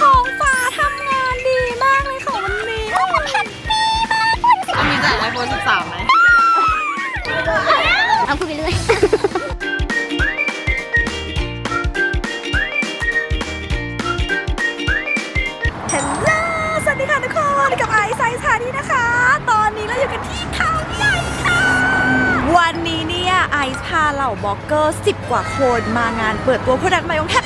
ท้องฟ้าทำงานดีมากเลยค่ะวันนี้แฮปปี้มากคุณจะมีแต่ไอโฟน13ไหมเอาพูดไปเรื่อยเฮลโลสวัสดีค่ะทุกคนกับไอซ์ไซส์ชานี่นะคะ ตอนนี้เราอยู่กันที่เขาใหญ่ค่ะ วันนี้เนี่ยไอซ์พาเหล่าบล็อกเกอร์ 10 กว่าคนมางานเปิดตัวโปรดักต์ใหม่ของ Happy Sunday น้องชูการ์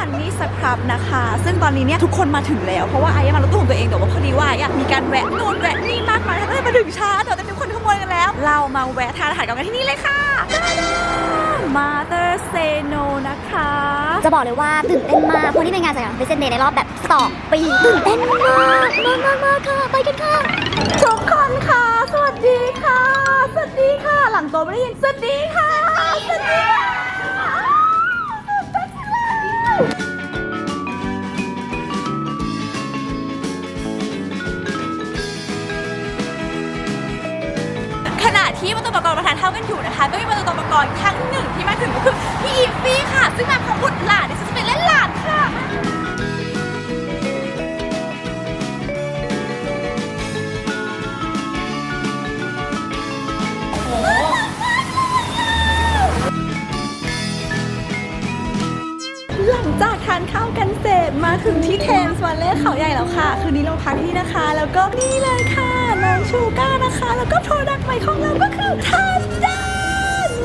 ฮันนี่สครับนะคะ ซึ่งตอนนี้เนี่ยทุกคนมาถึงแล้ว เพราะว่าไอซ์มารถตู้ของตัวเองแต่ว่าพอดีว่าไอซ์อะมีการแวะโน่นแวะนี่มากมายทำให้มาถึงช้าแต่ว่าทุกคนขโมยกันแล้ว เรามาแวะทานอาหารกันที่นี่เลยค่ะ Mother Say No นะคะ จะบอกเลยว่าตื่นเต้นมากเพราะนี่เป็นงานสัญญาพิเศษเดย์ในรอบแบบ2ปีตื่นเต้นมากมากมากมากค่ะ ไปกันค่ะ ทุกคนค่ะ สวัสดีค่ะ สวัสดีค่ะ หลังโตไม่ได้ยินสวัสดีค่ะ สวัสดีค่ะ ที่ประตูประกรณ์ประธานเท่ากันอยู่นะคะ ก็มีประตูประกรณ์ครั้งหนึ่งที่มาถึงก็คือพี่อีฟฟี่ค่ะ ซึ่งมาของบุตรหลานดิฉันจะไปเล่นหลานค่ะหลังจากทานข้าวกันเสร็จมาถึงที่เทมส์วันเล่เขาใหญ่แล้วค่ะ คืนนี้เราพักที่นะคะ แล้วก็นี่เลยค่ะ น้องชูก้านะคะ แล้วก็โปรดักต์ใหม่ของเราก็คือทันดา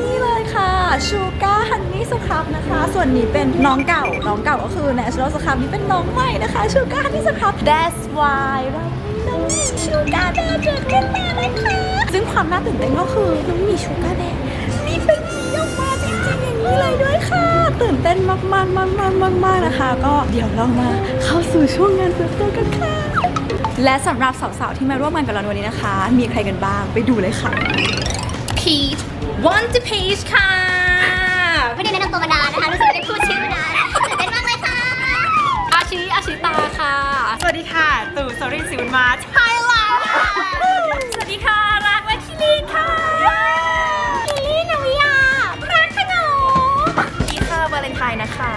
นี่เลยค่ะชูก้าฮันนี่สครับนะคะ ส่วนนี้เป็นน้องเก่า น้องเก่าก็คือ Natural สครับนี่เป็นน้องใหม่นะคะชูก้าฮันนี่สครับ That's why เรามีน้องชูก้าแบร์เกิดขึ้นมานะคะซึ่งความน่าตื่นเต้นก็คือน้องมีชูก้าแบร์นี่เป็นหมีออกมาจริงๆอย่างนี้เลยด้วยค่ะ ตื่นเต้นมากๆมากๆมากๆมากๆนะคะ ก็เดี๋ยวเรามาเข้าสู่ช่วงงานเปิดตัวกันค่ะ และสำหรับสาวๆที่มาร่วมงานกับเราในวันนี้นะคะ มีใครกันบ้างไปดูเลยค่ะพีชวันจะพีชค่ะไม่ได้แนะนำตัวมานานนะคะรู้สึกไม่ได้พูดชื่อมานานตื่นเต้นมากเลยค่ะ อาชิอาชิตาค่ะ สวัสดีค่ะ ตู่สรินทร์สิวมาไทยแลนด์สวัสดีค่ะรักและคิลีค่ะคิลีนาวิยารักขนมพี่ค่ะวาเลนไทน์นะคะ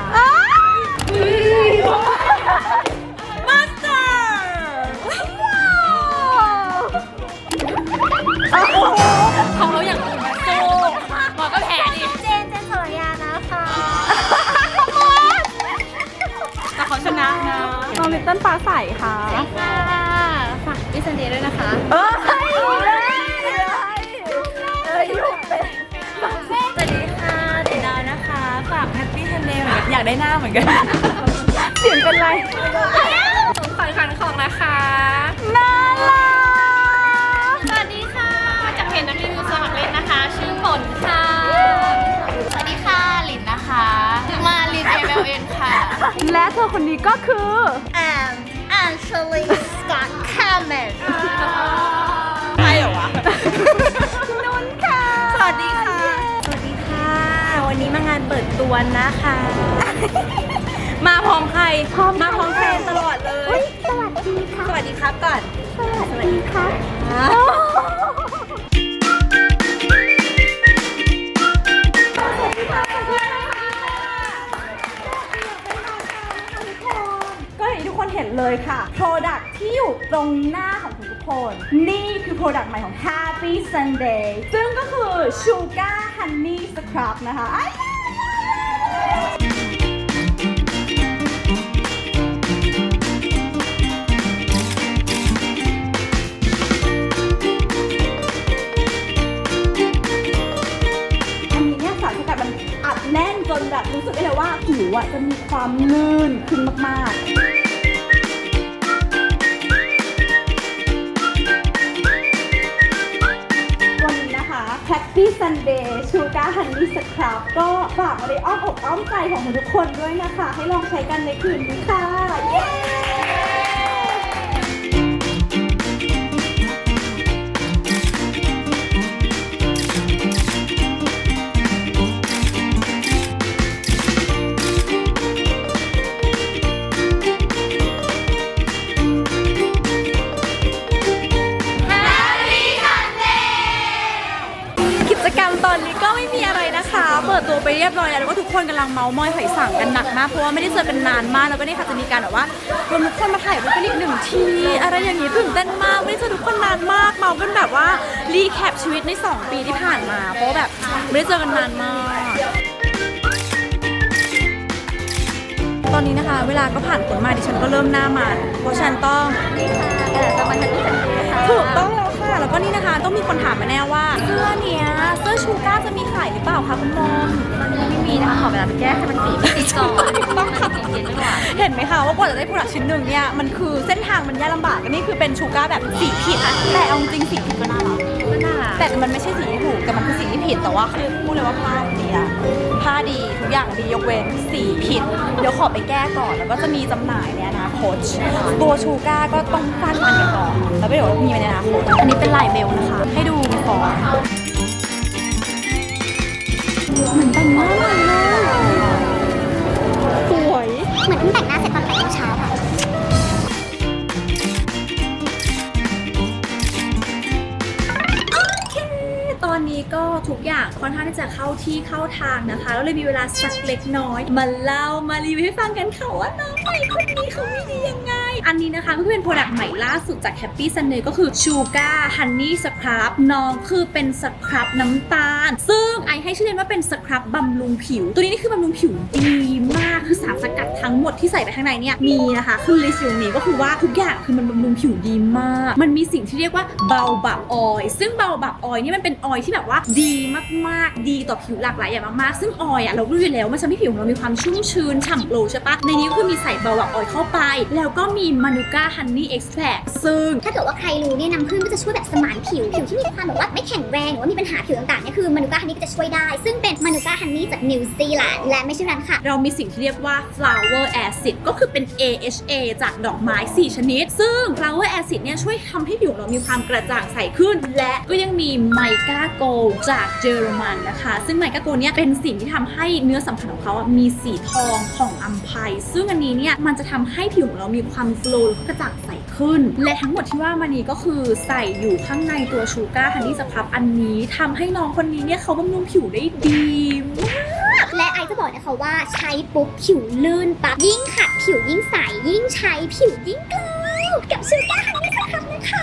เติ้ลฟ้าใสค่ะค่ะฝากดิซันเดย์ด้วยนะคะเอ้ยเอ้ยอยู่เป็นสวัสดีค่ะติดาวนะคะ ฝากแฮปปี้ทันเดย์เหมือนกันอยากได้หน้าเหมือนกัน เสียงเป็นไร และเธอคนนี้ก็คือ and Ashley Scott Cameron ใช่เหรอวะ นุ่นค่ะ สวัสดีค่ะ สวัสดีค่ะ วันนี้มางานเปิดตัวนะคะ มาพร้อมใครมาพร้อมแฟนตลอดเลย สวัสดีค่ะ สวัสดีครับก่อน สวัสดีค่ะก็ นนี่คือ Product ใหม่ของ Happy Sunday ซึ่งก็คือ Sugar Honey Scrub นะคะอ้ายอันนี้เนี่ยสารขัดมันอัดแน่นจนแบบรู้สึกได้เลยว่าผิวอะจะมีความลื่นขึ้นมาก ๆ Happy Sunday Sugar Honey Scrub ก็ฝากมาในอ้อมอกอ้อมใจของทุกคนด้วยนะคะ ให้ลองใช้กันในคืนนี้ค่ะ เย้ รียบร้อยแล้วแล้วก็ทุกคนกำลังเมาส์มอยหอยสังกันหนักมากเพราะว่าไม่ได้เจอกันนานมากแล้วก็นี่ค่ะจะมีการแบบว่ารวมทุกคนมาถ่ายรูปกันอีกหนึ่งทีอะไรอย่างนี้ตื่นเต้นมากไม่ได้เจอทุกคนนานมากเมากันแบบว่ารีแคปชีวิตใน 2 ปีที่ผ่านมาเพราะว่าแบบไม่ได้เจอกันนานมาก ตอนนี้นะคะ เวลาก็ผ่านผลมาดิฉันก็เริ่มหน้ามันเพราะฉะนันต้องประมาณนี้สันค่ะถูกต้องแล้วค่ะ แล้วก็นี่นะคะต้องมีคนถามมาแน่ว่าเสื้อเนี้ยเสื้อชูก้าจะมีขายหรือเปล่าคะคุณมอมไม่มีนะคะขอเวลาไปแก้ให้มันสีไม่ติดก่อนต้องขับเย็นๆไม่หวานเห็นไหมคะว่ากว่าจะได้ผลักชิ้นหนึ่งเนี่ยมันคือเส้นทางมันยากลำบากอันนี้คือเป็นชูก้าแบบสีผิดอะแต่เอาจริงสีผิดก็น่ารักก็น่ารัก แต่มันไม่ใช่สีที่ถูกแต่มันคือสีที่ผิดแต่ว่าคือพูดเลยว่าผ้าดีอะผ้าดีทุกอย่างดียกเว้นสีผิด เดี๋ยวขอไปแก้ก่อน แล้วก็จะมีจำหน่ายในอนาคตตัวชูก้าก็ต้องฟันมันกันก่อนแล้วก็เดี๋ยวมีในอนาคตอันนี้เป็นลายเบลนะคะ ให้ดูฟอนเหมือนแต่งหน้าใหม่เลยสวยเหมือนเพิ่งแต่ง นี้ก็ทุกอย่างค่อนข้างที่จะเข้าที่เข้าทางนะคะ แล้วเลยมีเวลาสักเล็กน้อย มาเล่ามารีวิวให้ฟังกันค่ะว่าน้องใหม่คนนี้เขามีดียังไง อันนี้นะคะก็เป็นโปรดักต์ใหม่ล่าสุดจาก Happy Sunday ก็คือ Sugar Honey Scrub น้องคือเป็นสครับน้ำตาล ซึ่งไอให้ชื่อเล่นว่าเป็นสครับบำรุงผิว ตัวนี้นี่คือบำรุงผิวดีมากคือสารสกัดทั้งหมดที่ใส่ไปข้างในเนี่ยมีนะคะคือลิสต์อยู่ตรงนี้ก็คือว่าทุกอย่างคือมันบำรุงผิวดีมาก มันมีสิ่งที่เรียกว่าเบาบับออยซึ่งเบาบับออยนี่มันเป็นออยที่แบบว่าดีมากๆ ดีต่อผิวหลากหลายอย่างมากๆ ซึ่งออยอะเรารู้อยู่แล้วมันจะทำให้ผิวของเรามีความชุ่มชื้นฉ่ำโกลใช่ปะในนี้ก็คือมีใส่เบาบับออยเข้าไป แล้วก็มีมานูก้าฮันนี่เอ็กซ์แทรซึ่ง ถ้าเกิดว่าใครรู้เนี่ยน้ำผึ้งก็จะช่วยแบบสมานผิว ผิวที่มีความแบบว่าไม่แข็งแรงหรือว่ามีปัญหาผิวต่างๆเนี่ยคือมานูก้าฮันนี่ก็จะช่วยได้ ซึ่งเป็นมานูก้าฮันนี่จากนิวซีแลนด์และไม่ใช่นั้นค่ะ เรามีสิ่งที่เรียกว่า flower acid ก็คือเป็น AHA จากดอกไม้ 4 ชนิด ซึ่ง flower acid เนี่ยช่วยทำให้ผิวเรามีความกระจ่างใสขึ้น และก็ยังมีไมกาโกจากเยอรมันนะคะ ซึ่งไมกาโกเนี่ยเป็นสิ่งที่ทำให้เนื้อสัมผัสของเขาอะมีสีทองของอัมไพซึ่งอันนี้เนี่ยมันจะทำให้ผิวของเรามีความโกลว์กระจ่างใสขึ้น และทั้งหมดที่ว่ามานี้ก็คือใส่อยู่ข้างในตัวชูการ์ฮันนี่สครับอันนี้ทำให้น้องคนนี้เนี่ยเขาบำรุงผิวได้ดีมากและไอจะบอกนะคะว่าใช้ปุ๊บผิวลื่นปั๊บยิ่งขัดผิวยิ่งใสยิ่งใช้ผิวยิ่งกลวกับชูการ์ฮันนี่สครับนะคะ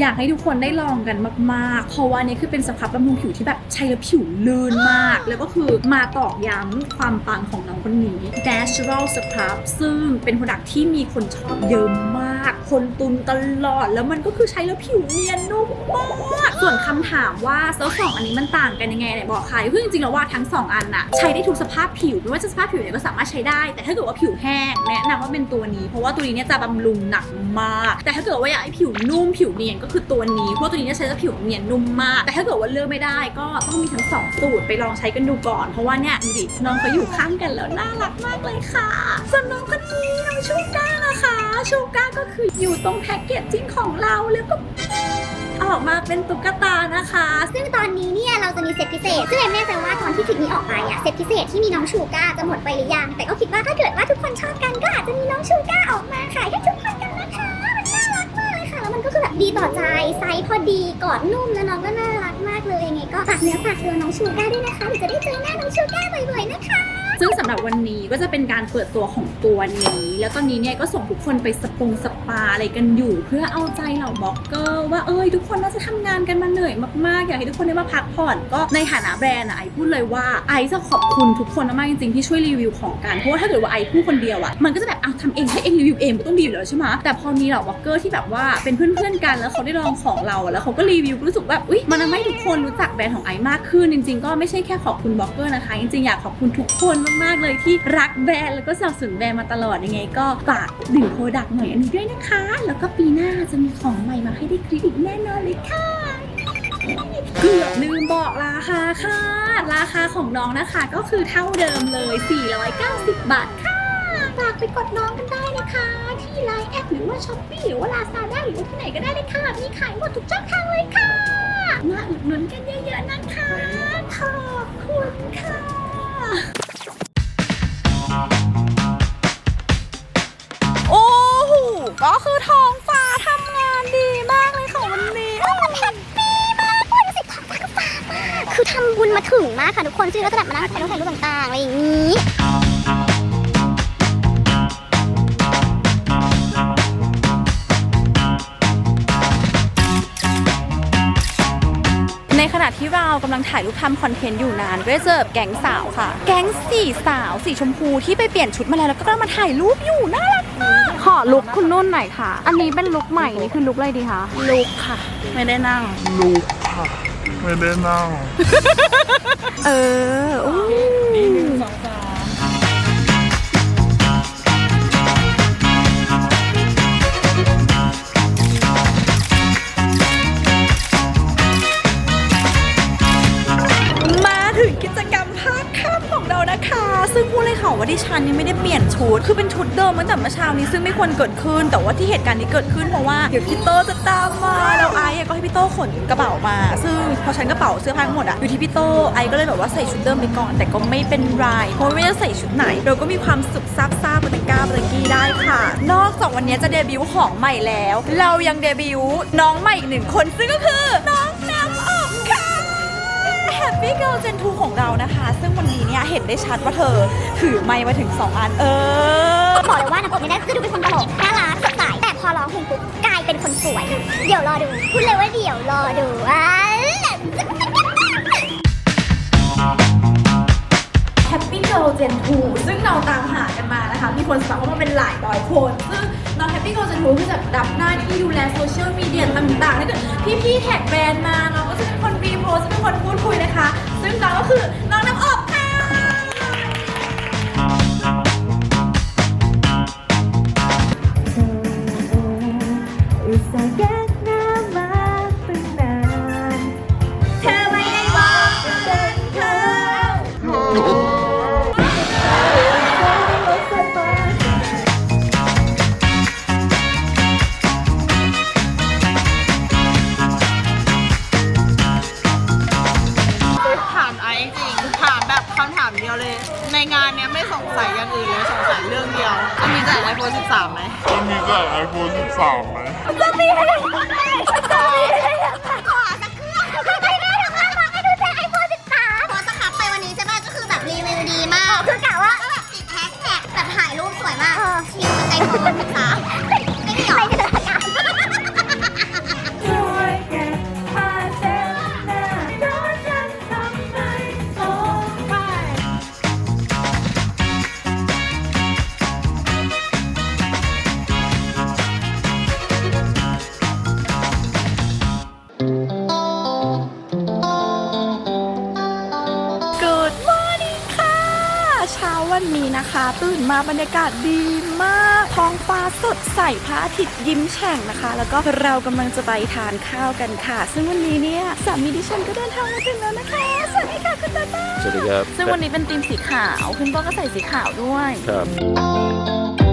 อยากให้ทุกคนได้ลองกันมากๆ เพราะว่านี่คือเป็นสครับบำรุงผิวที่แบบใช้แล้วผิวลื่นมาก แล้วก็คือมาตอกย้ำความปังของน้องคนนี้ Natural Scrub ซึ่งเป็นโปรดักที่มีคนชอบเยอะมาก คนตุนตลอด แล้วมันก็คือใช้แล้วผิวเนียนนุ่มมาก ส่วนคำถามว่าแล้วสองอันนี้มันต่างกันยังไงไหนบอกใครคือจริงๆแล้วว่าทั้งสองอันน่ะใช้ได้ทุกสภาพผิวไม่ว่าจะสภาพผิวไหนก็สามารถใช้ได้ แต่ถ้าเกิดว่าผิวแห้งแนะนำว่าเป็นตัวนี้ เพราะว่าตัวนี้เนี่ยจะบำรุงหนักมาก แต่ถ้าเกิดว่าอยากให้ผิวนุ่มผิวเนียนก็คือตัวนี้เพราะตัวนี้เนี่ยใช้แล้วผิวเนียนนุ่มมาก แต่ถ้าเกิดว่าเลือกไม่ได้ก็ต้องมีทั้งสองสูตรไปลองใช้กันดูก่อน เพราะว่าเนี่ยดูดิน้องเขาอยู่ข้างกันแล้วน่ารักมากเลยค่ะส่วนน้องคนนี้น้องชูก้านะคะชูก้าก็คืออยู่ตรงแพ็กเกจจิ้งของเราแล้วก็ออกมาเป็นตุ๊กตานะคะ ซึ่งตอนนี้เนี่ยเราจะมีเซตพิเศษ ซึ่งเอ็มแน่ใจว่าตอนที่คลิปนี้ออกไปอะเซตพิเศษที่มีน้องชูก้าจะหมดไปหรือยัง แต่ก็คิดว่าถ้าเกิดว่าทุกคนชอบกันก็อาจจะมีน้องชูก้าออกมาขายให้ทุกคนกัน ก็คือแบบดีต่อใจไซส์พอดีกอดนุ่มแล้วน้องก็น่ารักมากเลยยังไงก็ฝากเนื้อฝากตัวน้องชูก้าด้วยนะคะเดี๋ยวจะได้เจอหน้าน้องชูก้าบ่อยๆนะคะ ซึ่งสำหรับวันนี้ก็จะเป็นการเปิดตัวของตัวนี้ แล้วตอนนี้เนี่ยก็ส่งทุกคนไปสปงสปาอะไรกันอยู่ เพื่อเอาใจเหล่าบล็อกเกอร์ว่าเอ้ยทุกคนน่าจะทำงานกันมาเหนื่อยมากๆ อยากให้ทุกคนได้มาพักผ่อนก็ในฐานะแบรนด์อะไอพูดเลยว่าไอจะขอบคุณทุกคนมากๆจริงๆที่ช่วยรีวิวของกันเพราะว่าถ้าเกิดว่าไอพูดคนเดียวอะมันก็จะแบบอะทำเองใช้เองรีวิวเองก็ต้องดีอยู่แล้วใช่ไหมแต่พอมีเหล่าบล็อกเกอร์ที่แบบว่าเป็นเพื่อนๆกันแล้วเขาได้ลองของเราอะแล้วเขาก็รีวิวรู้สึกแบบอุ๊ยมันทำให้ทุกคนรู้จักแบรนด์ของไอมากขึ้นจริง ๆ ก็ไม่ใช่แค่ขอบคุณบล็อกเกอร์นะคะจริงๆอยากขอบคุณทุกคนมากๆเลยที่รักแบรนด์แล้วก็สนับสนุนแบรนด์มาตลอดยังไง ก็ฝากดื่มโปรดักต์หน่อยอันนี้ด้วยนะคะ แล้วก็ปีหน้าจะมีของใหม่มาให้ได้กรี๊ดอีกแน่นอนเลยค่ะเกือบลืมบอกราคาค่ะ ราคาของน้องนะคะก็คือเท่าเดิมเลย 490 บาทค่ะฝากไปกดน้องกันได้นะคะ ที่ไลน์แอปหรือว่าช้อปปี้หรือว่าลาซาด้าหรือว่าที่ไหนก็ได้เลยค่ะมีขายหมดทุกช่องทางเลยค่ะมาอุดหนุนกันเยอะๆนะคะขอบคุณค่ะ ก็คือท้องฟ้าทำงานดีมากเลยค่ะวันนี้แฮปปี้มากคุณสิของฝาก็ฟ้ามากคือทำบุญมาถึงมากค่ะทุกคนซึ่งก็จะแบบมานั่งถ่ายรูปถ่ายรูปต่างๆอะไรอย่างนี้ ณะที่เรากำลังถ่ายรูปทำคอนเทนต์อยู่นานก็ได้เจอกับแก๊งสาวค่ะ แก๊งสี่สาวสีชมพูที่ไปเปลี่ยนชุดมาแล้วแล้วก็กำลังมาถ่ายรูปอยู่น่ารักมากขอลุกคุณนุ่นหน่อยค่ะ อันนี้เป็นลุกใหม่นี่คือลุกอะไรดีคะลุกค่ะ ไม่ได้นั่งลูกค่ะไม่ได้นั่ง เอออู้ ซึ่งพูดเลยค่ะว่าดิฉันยังไม่ได้เปลี่ยนชุด คือเป็นชุดเดิมมาตั้งแต่เมื่อเช้านี้ซึ่งไม่ควรเกิดขึ้น แต่ว่าที่เหตุการณ์นี้เกิดขึ้นเพราะว่าเดี๋ยวพี่โตจะตามมาแล้วไอ้ก็ให้พี่โตขนกระเป๋ามา ซึ่งพอฉันกระเป๋าเสื้อผ้าทั้งหมดอะอยู่ที่พี่โตไอ้ก็เลยแบบว่าใส่ชุดเดิมไปก่อน แต่ก็ไม่เป็นไรเพราะไม่ว่าจะใส่ชุดไหน เราก็มีความสุขซาบซ่าปตังก้าปตังกี้ได้ค่ะ นอกจากวันนี้จะเดบิวต์ของใหม่แล้ว เรายังเดบิวต์น้องใหม่อีกหนึ่งคนซึ่งก็คือน้อง Happy Girl Gen 2 ของเรานะคะ ซึ่งวันนี้เนี่ยเห็นได้ชัดว่าเธอถือไมค์มาถึง 2 อัน เออ บอกเลยว่าน้ำอบเนี่ยจะดูเป็นคนตลกน่ารักสดใสแต่พอร้องเพลงปุ๊บกลายเป็นคนสวย เดี๋ยวรอดูพูดเลยว่าเดี๋ยวรอดูอะ Happy Girl Gen 2 ซึ่งเราตามหากันมานะคะ มีคนสมัครเข้ามาเป็นหลายร้อยคน ซึ่งน้อง Happy Girl Gen 2คือจะรับหน้าที่ดูแลโซเชียลมีเดียต่างๆถ้าเกิดพี่ๆแท็กแบรนด์มาน้องก็จะเป็นคน รีโพสต์เป็นคนพูดคุยนะคะ ซึ่งน้องก็คือน้องน ทำไม่สงสัย Good morning ค่ะเช้าวันนี้นะคะ ตื่นมาบรรยากาศดีมาก ท้องฟ้าสดใสพระอาทิตย์ยิ้มแฉ่งนะคะ แล้วก็เรากำลังจะไปทานข้าวกันค่ะ ซึ่งวันนี้เนี่ยสามีดิฉันก็เดินทางมาถึงแล้วนะคะสวัสดีค่ะคุณตาตาสวัสดีครับซึ่งวันนี้เป็นธีมสีขาว คุณพ่อก็ใส่สีขาวด้วยครับ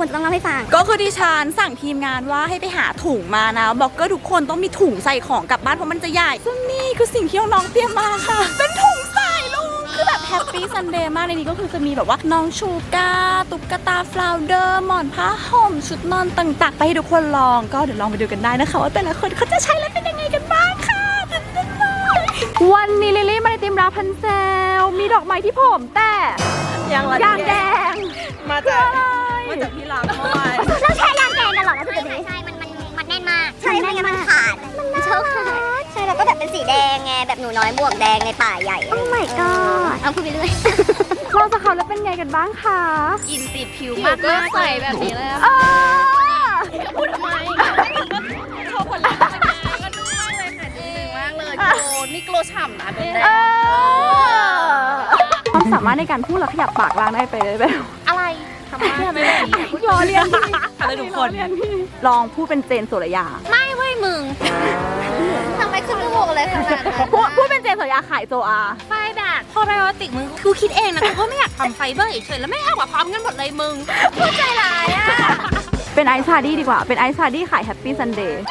คือนี่ค่ะทุกคนจะต้องเล่าให้ฟัง ก็คือดิฉันสั่งทีมงานว่าให้ไปหาถุงมานะบล็อกเกอร์ทุกคนต้องมีถุงใส่ของกลับบ้านเพราะมันจะใหญ่ซึ่งนี่คือสิ่งที่น้องๆเตรียมมาค่ะ เป็นถุงใส่ลูกคือแบบแฮปปี้ซันเดย์มากในนี้ก็คือจะมีแบบว่าน้องชูกาตุ๊กตาฟลาวเดอร์หมอนผ้าห่มชุดนอนต่างๆ ไปให้ทุกคนลองก็เดี๋ยวลองไปดูกันได้นะคะว่าแต่ละคนเขาจะใช้แล้วเป็นยังไงกันบ้างค่ะตื่นเต้นมากวันนี้ลิลลี่มาในทีมราพันเซลมีดอกไม้ที่ผมแต่ยังละยางแดงมาจาก มาจากพี่ลาเมื่อวานเราแชร์ยางแกงกันเหรอแล้วสุดท้ายใช่มันมันมันแน่นมากใช่ไม่งั้นมันขาดมันโชคใช่แล้วก็แบบเป็นสีแดงไงแบบหนูน้อยบวกแดงในป่าใหญ่โอ้ my god เอาพูดไปเรื่อยเราจะเขาแล้วเป็นไงกันบ้างคะกินติดผิวมากมากใสแบบนี้เลยเออพูดทำไมชอบคนแรกเลยก็นุ่มมากเลยค่ะจริงมากเลยโกนี่โกลฉ่ำนะเด็กเออความสามารถในการพูดแล้วขยับปากล่างได้ไปเลยแบบอะไร ทำไมไม่ได้ล้อเลียนพี่อะไรทุกคนล้อเลียพี่ลองพูดเป็นเจนสุรยา ไม่เว้ยมึงทำไมขึ้นลูกเลยขนาดนั้นพูดพูดเป็นเจนสุรยาขายโจอาไฟแบบโปรไบโอติกมึงกูคิดเองนะกูก็ไม่อยากทำไฟเบอร์เฉยๆแล้วไม่เอามาพร้อมกันหมดเลยมึงพูดใจร้ายอะ เป็นไอซ์ชาดี้ดีกว่า เป็นไอซ์ชาดี้ขายแฮปปี้ซันเดย์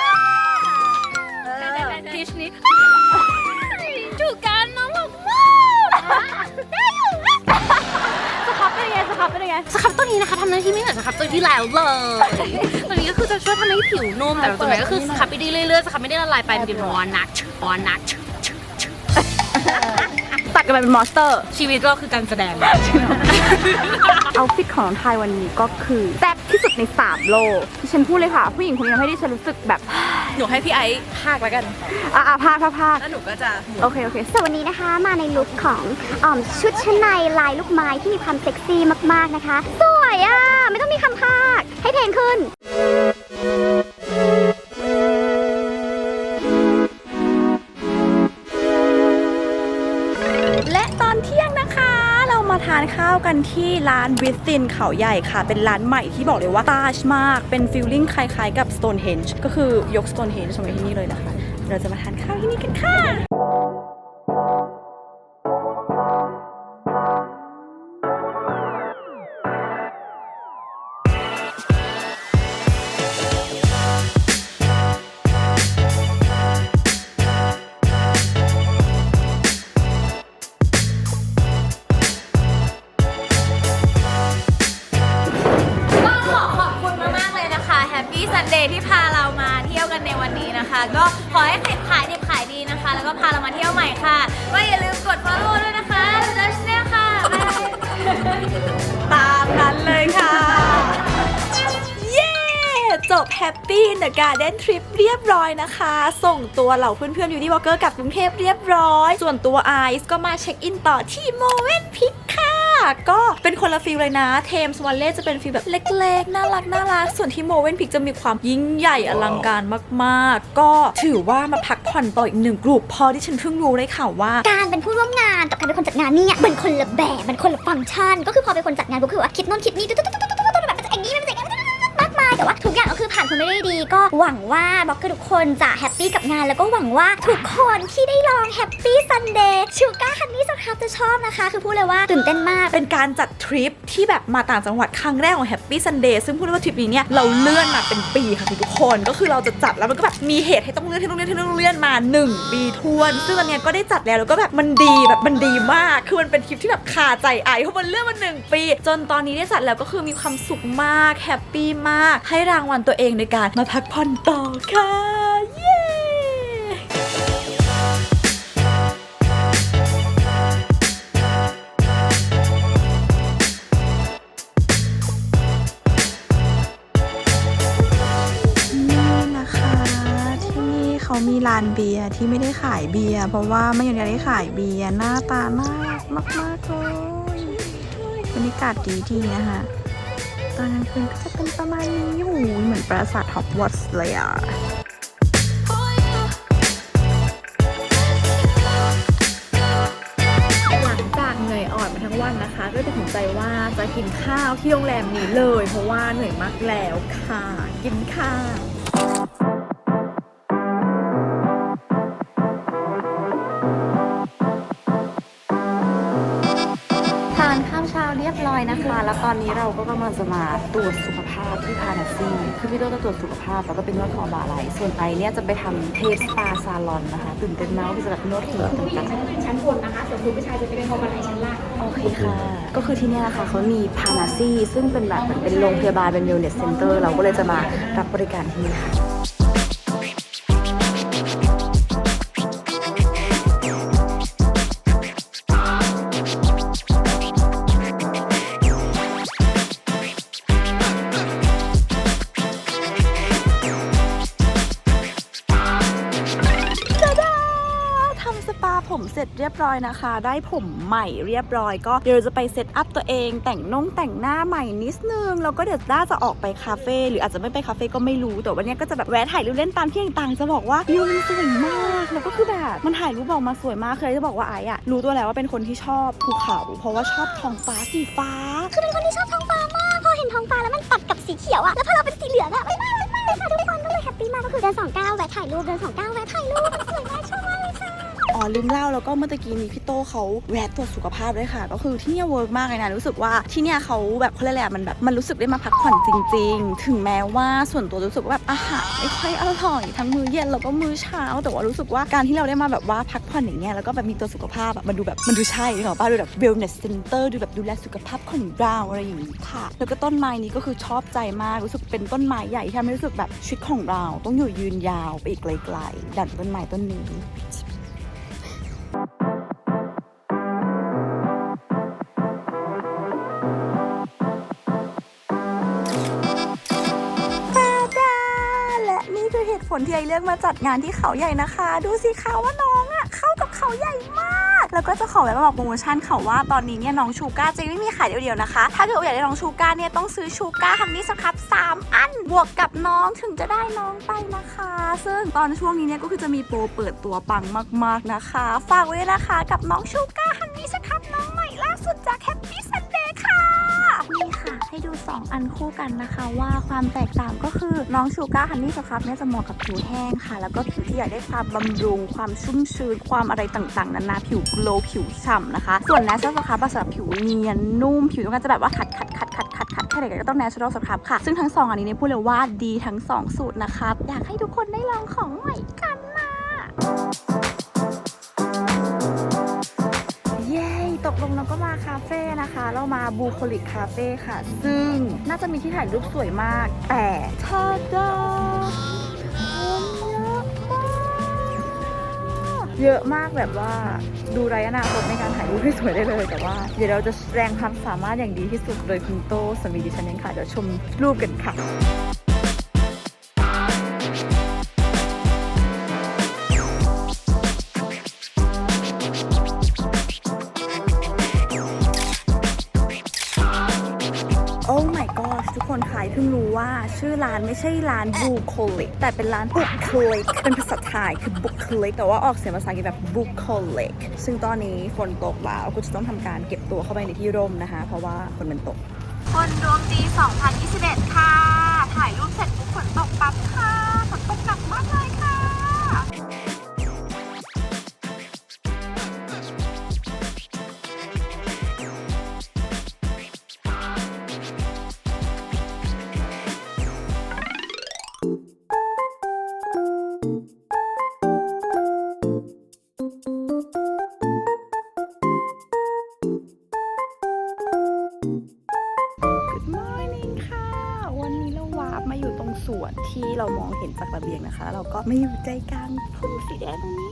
ไงสครับตัวนี้นะคะทำหน้าที่ไม่เหมือนสครับตัวที่แล้วเลย ตัวนี้ก็คือจะช่วยทำให้ผิวนุ่มแต่ตัวนี้ก็คือสครับไปดีเรื่อยๆสครับไม่ได้ละลายไปเป็นวอลนัทวอลนัท ตัดกันไปเป็นมอนสเตอร์ ชีวิตก็คือการแสดง เอาฟิตของน้องไทยวันนี้ก็คือแซ่บที่สุดใน3โลกที่ฉันพูดเลยค่ะ ผู้หญิงคนนี้ทำให้ดิฉันรู้สึกแบบ หนูให้พี่ไอซ์พากแล้วกัน อะอะพลาดพลาดพลาดแล้วหนูก็จะโอเค โอเคส่วนวันนี้นะคะมาในลุคของอ่อมชุดชั้นในลายลูกไม้ที่มีความเซ็กซี่มากๆนะคะ สวยอะ ไม่ต้องมีคำพากย์ให้เพลงขึ้น กันที่ร้านวิสินเขาใหญ่ค่ะ เป็นร้านใหม่ที่บอกเลยว่าตาชมาก เป็นฟิลลิ่งคล้ายๆกับ Stonehenge ก็คือยก Stonehenge มาไว้ที่นี่เลยนะคะ เราจะมาทานข้าวที่นี่กันค่ะ ทริปเรียบร้อยนะคะ ส่งตัวเหล่าเพื่อนๆอยู่ที่วอลเกอร์กลับกรุงเทพเรียบร้อย ส่วนตัวไอซ์ก็มาเช็คอินต่อที่โมเวนพิกค่ะ ก็เป็นคนละฟิลเลยนะ เทมส์วันเล่จะเป็นฟิลแบบเล็กๆ น่ารักน่ารัก ส่วนที่โมเวนพิกจะมีความยิ่งใหญ่อลังการมากๆ ก็ถือว่ามาพักผ่อนต่ออีกหนึ่งกลุ่มพอที่ฉันเพิ่งรู้ได้ข่าวว่า การเป็นผู้ร่วมงานกับการเป็นคนจัดงานเนี่ยมันคนละแบบมันคนละฟังก์ชัน ก็คือพอเป็นคนจัดงานก็คือว่าคิดโน่นคิดนี่ตุ๊ดตุ๊ดตุ๊ดตุ๊ดตุ๊ดตุ๊ดแบบมันจะอย่างนี้มันจะมากมายแต่ว่าทุกอย่าง ผ่านพ้นไปได้ดี ก็หวังว่าบล็อกเกอร์ทุกคนจะแฮปปี้กับงาน แล้วก็หวังว่าทุกคนที่ได้ลองแฮปปี้ซันเดย์ชูการ์ฮันนี่สครับจะชอบนะคะ คือพูดเลยว่าตื่นเต้นมาก เป็นการจัดทริปที่แบบมาต่างจังหวัดครั้งแรกของ Happy Sunday ซึ่งพูดได้ว่าทริปนี้เนี่ยเราเลื่อนมาเป็นปีค่ะทุกคนก็คือเราจะจัดแล้วมันก็แบบมีเหตุให้ต้องเลื่อนให้ต้องเลื่อนให้ต้องเลื่อนมา 1 ปีทวน ซึ่งตอนเนี้ยก็ได้จัดแล้วแล้วก็แบบมันดีแบบมันดีมาก คือมันเป็นทริปที่แบบคาใจไอเพราะมันเลื่อนมาหนึ่งปี จนตอนนี้ได้จัดแล้วก็คือมีความสุขมากแฮปปี้มาก ให้รางวัลตัวเองในการมาพักผ่อนต่อค่ะเย้นี่นะคะที่นี่เขามีร้านเบียร์ที่ไม่ได้ขายเบียร์เพราะว่าไม่อยากได้ขายเบียร์หน้าตาน่ารักมากๆเลยบรรยากาศดีๆนะคะ ตอนกลางคืนก็จะเป็นประมาณนี้อยู่เหมือนปราสาทฮอกวอตส์เลยอะหลังจากเหนื่อยอ่อนมาทั้งวันนะคะ ก็ตัดสินใจว่าจะกินข้าวที่โรงแรมนี้เลย เพราะว่าเหนื่อยมากแล้วค่ะ กินข้าว นะคะแล้วตอนนี้เราก็กำลังจะมาตรวจสุขภาพที่พานาซีคือพี่โตจะตรวจสุขภาพแล้วก็เป็นนวดคอบาไหลส่วนไอเนี่ยจะไปทำเทสสปาซาลอนนะคะตื่นเต้นมากที่จะแบบนวดหัวต่างๆชั้นบนนะคะส่วนคุณผู้ชายจะเป็นคอบาไหลชั้นล่างโอเคค่ะ ก็คือที่เนี่ยนะคะเขามีพานาซีซึ่งเป็นแบบเหมือนเป็นโรงพยาบาลเป็น wellness center เราก็เลยจะมารับบริการที่นี่ค่ะ เรียบร้อยนะคะ ได้ผมใหม่เรียบร้อยก็เดี๋ยวเราจะไปเซตอัพตัวเอง แต่งนงแต่งหน้าใหม่นิดนึงแล้วก็เดี๋ยวน่าจะออกไปคาเฟ่หรืออาจจะไม่ไปคาเฟ่ก็ไม่รู้แต่วันนี้ก็จะแบบแวะถ่ายรูปเล่นตามที่ต่างๆจะบอกว่าวิวมันสวยมากแล้วก็คือแบบมันถ่ายรูปออกมาสวยมากเคยจะบอกว่าไอ้อะรู้ตัวแล้วว่าเป็นคนที่ชอบภูเขา เพราะว่าชอบท้องฟ้าสีฟ้า คือเป็นคนที่ชอบท้องฟ้ามากพอเห็นท้องฟ้าแล้วมันตัดกับสีเขียวอะแล้วพอเราเป็นสีเหลืองอะไม่น่ารักมากเลยค่ะทุกคนก็เลยแฮปปี้มากก็คือเดินสองก้าวแวะถ่ายรูปเดินสองก้าวแวะถ่ายรูปสวยมากชอบมากเลยค่ะ อ๋อลืมเล่าแล้วก็เมื่อตะกี้นี้พี่โตเขาแวะตรวจสุขภาพด้วยค่ะ ก็คือที่เนี่ยเวิร์กมากเลยนะรู้สึกว่าที่เนี่ยเขาแบบเขาเรียกอะไรอะมันแบบมันรู้สึกได้มาพักผ่อนจริง ๆ ถึงแม้ว่าส่วนตัวรู้สึกว่าแบบอาหารไม่ค่อยอร่อยทั้งมื้อเย็นแล้วก็มื้อเช้า แต่ว่ารู้สึกว่าการที่เราได้มาแบบว่าพักผ่อนอย่างเงี้ยแล้วก็แบบมีตัวสุขภาพแบบมันดูแบบมันดูใช่หรอป้าดูแบบ wellness center ดูแบบดูแลสุขภาพของเราอะไรอย่างนี้ค่ะ แล้วก็ต้นไม้นี้ก็คือชอบใจมากรู้สึกเป็นต้นไม้ใหญ่ที่ทำให้รู้สึกแบบชีวิตของเรา ต้องอยู่ยืนยาวไปอีกไกลๆดันต้นไม้ต้นนี้ ลที่ไอเลือกมาจัดงานที่เขาใหญ่นะคะ ดูสิคะว่าน้องอะเข้ากับเขาใหญ่มาก แล้วก็จะขอแวะมาบอกโปรโมชั่นเขาว่าตอนนี้เนี่ยน้องชูก้าจะไม่มีขายเดียวๆนะคะ ถ้าเกิดอยากได้น้องชูก้าเนี่ยต้องซื้อชูก้าฮันนี่สครับ3 อัน บวกกับน้องถึงจะได้น้องไปนะคะ ซึ่งตอนช่วงนี้เนี่ยก็คือจะมีโปรเปิดตัวปังมากๆนะคะ ฝากไว้นะคะกับน้องชูก้าฮันนี่สครับ ให้ดู 2 อันคู่กันนะคะว่าความแตกต่างก็คือน้องชูการ์ฮันนี่สครับเนี่ยจะเหมาะกับผิวแห้งค่ะ แล้วก็ผิวที่อยากได้ความบำรุง ความชุ่มชื้นความอะไรต่างๆนานาผิวโกลว์ผิวฉ่ำนะคะ ส่วน natural scrub สำหรับผิวเนียนนุ่มผิวต้องการจะแบบว่าขัดขัดขัดขัดขัดขัดแค่ไหนก็ต้อง natural scrub ค่ะ ซึ่งทั้งสองอันนี้เนี่ยพูดเลยว่าดีทั้งสองสูตรนะคะอยากให้ทุกคนได้ลองของใหม่กันนะ ก็มาคาเฟ่นะคะ เรามาบูโคลิกคาเฟ่ค่ะ ซึ่งน่าจะมีที่ถ่ายรูปสวยมาก แต่ทาดาเยอะมากเยอะมากแบบว่าดูไรอนาคตในการถ่ายรูปให้สวยได้เลย แต่ว่า เดี๋ยวเราจะแสดงความสามารถอย่างดีที่สุดโดยคุณโตสมีดิฉันเองค่ะ เดี๋ยวชมรูปกันค่ะ ชื่อร้านไม่ใช่ร้านบูโคลิกแต่เป็นร้านบุคลิกเป็นภาษาไทยคือบุคลิกแต่ว่าออกเสียงภาษาอังกฤษแบบบุคลิกซึ่งตอนนี้ฝนตกแล้วก็จะต้องทำการเก็บตัวเข้าไปในที่ร่มนะคะ เพราะว่าฝนมันตก คนดวงดี 2021 ค่ะ ถ่ายรูปเสร็จปุ๊บฝนตกปั๊บค่ะฝนตกหนักมาก มาอยู่ใจกลางทุ่งสีแดงตรงนี้